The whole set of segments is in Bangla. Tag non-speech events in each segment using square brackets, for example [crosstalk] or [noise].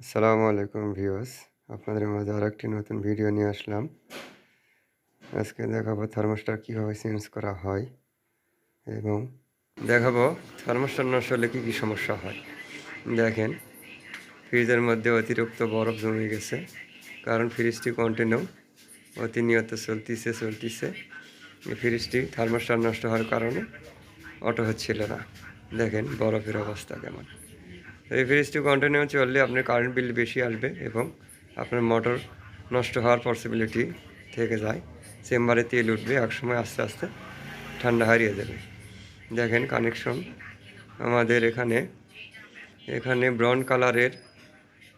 আসসালামু আলাইকুম ভিউয়ার্স। আপনাদের মাঝে আর একটি নতুন ভিডিও নিয়ে আসলাম। আজকে দেখাবো থার্মোস্টার কীভাবে চেঞ্জ করা হয় এবং দেখাবো থার্মোস্টার নষ্ট হলে কী কী সমস্যা হয়। দেখেন, ফ্রিজের মধ্যে অতিরিক্ত বরফ জমে গেছে, কারণ ফ্রিজটি কন্টিনিউ অতিনিয়ত চলতিছে চলতিছে। ফ্রিজটি থার্মোস্টার নষ্ট হওয়ার কারণে অটো হচ্ছিল না। দেখেন বরফের অবস্থা কেমন। এই ফ্রিজটি কন্টিনিউ চললে আপনার কারেন্ট বিল বেশি আসবে এবং আপনার মোটর নষ্ট হওয়ার পসিবিলিটি থেকে যায়। চেম্বারে তেল উঠবে, একসময় আস্তে আস্তে ঠান্ডা হারিয়ে যাবে। দেখেন কানেকশন আমাদের এখানে এখানে ব্রাউন কালারের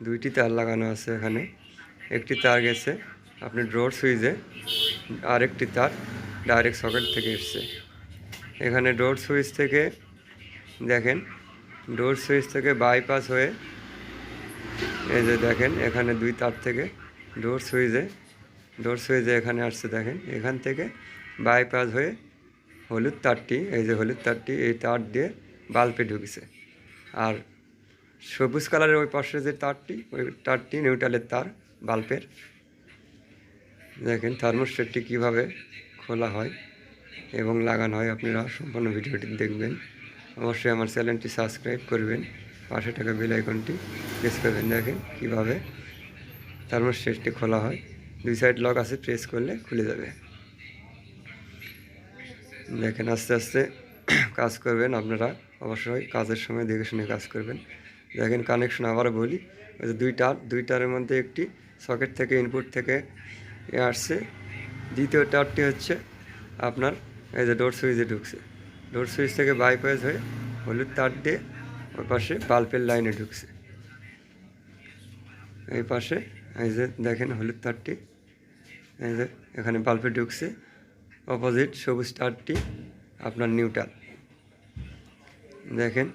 দুইটি তার লাগানো আছে এখানে। একটি তার গেছে আপনি ড্রোর সুইচে আরেকটি তার ডাইরেক্ট সকেট থেকে এসছে। এখানে ডোর সুইচ থেকে দেখেন ডোর সুইচ থেকে বাইপাস হয়ে, এই যে দেখেন, এখানে দুই তার থেকে ডোর সুইচে ডোর সুইচে এখানে আসছে দেখেন, এখান থেকে বাইপাস হয়ে হলুদ তারটি, এই যে হলুদ তারটি, এই তার দিয়ে বাল্বে ঢুকেছে। আর সবুজ কালারের ওই পাশে যে তারটি, ওই তারটি নিউট্রালের তার বাল্বের। দেখেন থার্মোস্টেটটি কীভাবে খোলা হয় এবং লাগানো হয়, আপনারা সম্পূর্ণ ভিডিওটি দেখবেন। অবশ্যই আমার চ্যানেলটি সাবস্ক্রাইব করবেন। পাশে টাকা বেল আইকনটি প্রেস করবেন দেখেন কীভাবে থার্মোস্টেটটি খোলা হয়। দুই সাইড লক আছে প্রেস করলে খুলে যাবে। দেখেন আস্তে আস্তে কাজ করবেন আপনারা। অবশ্যই কাজের সময় দেখে শুনে কাজ করবেন। দেখেন কানেকশন আবারও বলি, ওই যে দুই তার দুই তারের মধ্যে একটি সকেট থেকে ইনপুট থেকে আসছে। দ্বিতীয় টারটি হচ্ছে আপনার, এই যে ডোর সুইচে ঢুকছে। ডোর সুইচ থেকে বাইপাস হয়ে হলুদ তার দিয়ে ওই পাশে বাল্বের লাইনে ঢুকছে। এই পাশে, এই যে দেখেন হলুদ তারটি, এই যে এখানে বাল্বে ঢুকছে। অপোজিট সবুজ তারটি, আপনার নিউট্রাল দেখেন,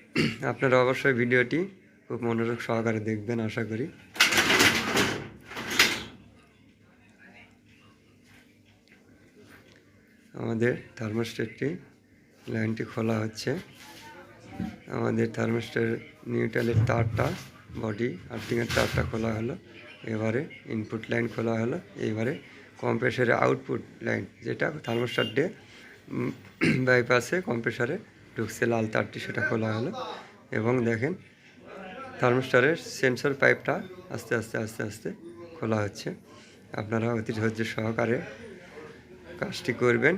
[clears throat] আপনারা অবশ্যই ভিডিওটি খুব মনোযোগ সহকারে দেখবেন, আশা করি। আমাদের থার্মোস্টেটটি লাইনটি খোলা হচ্ছে। আমাদের থার্মোস্টের নিউট্রালের তারটা, বডি, আর্থিংয়ের তারটা খোলা হলো। এবারে ইনপুট লাইন খোলা হলো। এবারে কম্প্রেসারের আউটপুট লাইন যেটা থার্মোস্টার ডে বাইপাসে কম্প্রেসারে ঢুকছে লাল তারটি, সেটা খোলা হলো। এবং দেখেন থার্মোস্টারের সেন্সর পাইপটা আস্তে আস্তে আস্তে আস্তে খোলা হচ্ছে। আপনারা অতি ধৈর্য সহকারে কাজটি করবেন।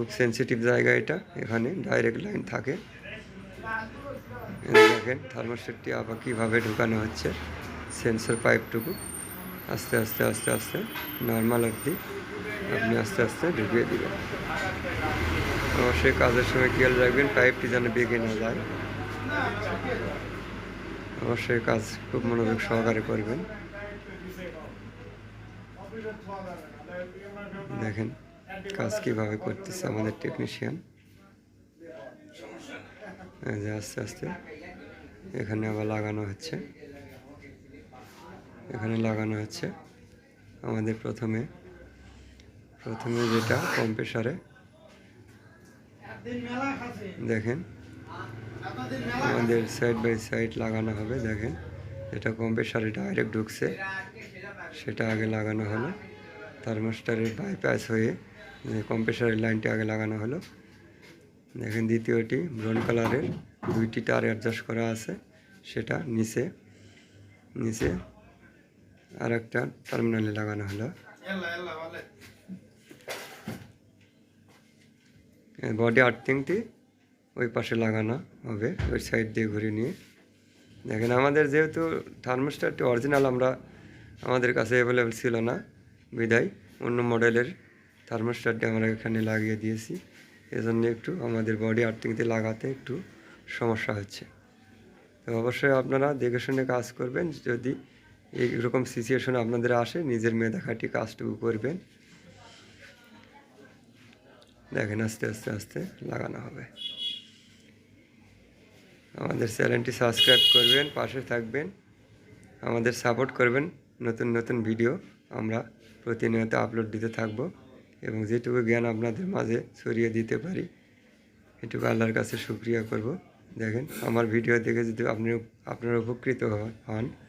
খুব সেন্সিটিভ জায়গা এটা, এখানে ডাইরেক্ট লাইন থাকে। দেখেন থার্মোস্টেটটি আবার কীভাবে ঢুকানো হচ্ছে সেন্সর পাইপটুকু আস্তে আস্তে আস্তে আস্তে নর্মাল অবধি আপনি আস্তে আস্তে ঢুকিয়ে দিবেন। অবশ্যই কাজের সময় খেয়াল রাখবেন পাইপটি যেন বেগে না যায়। অবশ্যই কাজ খুব মনোযোগ সহকারে করবেন। দেখেন কাজ কীভাবে করতেছে আমাদের টেকনিশিয়ান যে আস্তে আস্তে। এখানে আবার লাগানো হচ্ছে। এখানে লাগানো হচ্ছে আমাদের প্রথমে। প্রথমে যেটা কম্প্রেসারে দেখেন। আমাদের সাইড বাই সাইড লাগানো হবে, দেখেন। যেটা কম্প্রেসারে ডাইরেক্ট ঢুকছে। সেটা আগে লাগানো হলো। থার্মোস্টারের বাইপাস হয়ে কম্প্রেসারের লাইনটি আগে লাগানো হলো। দেখেন দ্বিতীয়টি ব্রাউন কালারের দুইটি তার অ্যাডজাস্ট করা আছে, সেটা নিচে নিচে আর একটা টার্মিনালে লাগানো হলো। বডি আর্থিংটি ওই পাশে লাগানো হবে, ওই সাইড দিয়ে ঘুরে নিয়ে। দেখেন আমাদের যেহেতু থার্মোস্টারটি অরিজিনাল আমরা আমাদের কাছে অ্যাভেলেবেল ছিল না, বিদায়। অন্য মডেলের থার্মোস্টারটি আমরা এখানে লাগিয়ে দিয়েছি। এজন্য একটু আমাদের বডি আর্থিংতে লাগাতে একটু সমস্যা হচ্ছে। তো অবশ্যই আপনারা দেখে শুনে কাজ করবেন, যদি এইরকম সিচুয়েশন আপনাদের আসে, নিজের মেধাখাটি কাজটুকু করবেন। দেখেন আস্তে আস্তে আস্তে লাগানো হবে। আমাদের চ্যানেলটি সাবস্ক্রাইব করবেন, পাশে থাকবেন। আমাদের সাপোর্ট করবেন। নতুন নতুন ভিডিও আমরা প্রতিনিয়ত আপলোড দিতে থাকব। এবং যেটুকু জ্ঞান আপনাদের মাঝে ছড়িয়ে দিতে পারি, এটুকু আল্লাহর কাছে সুক্রিয়া করব। দেখেন, আমার ভিডিও দেখে যদি আপনি আপনারা উপকৃত হন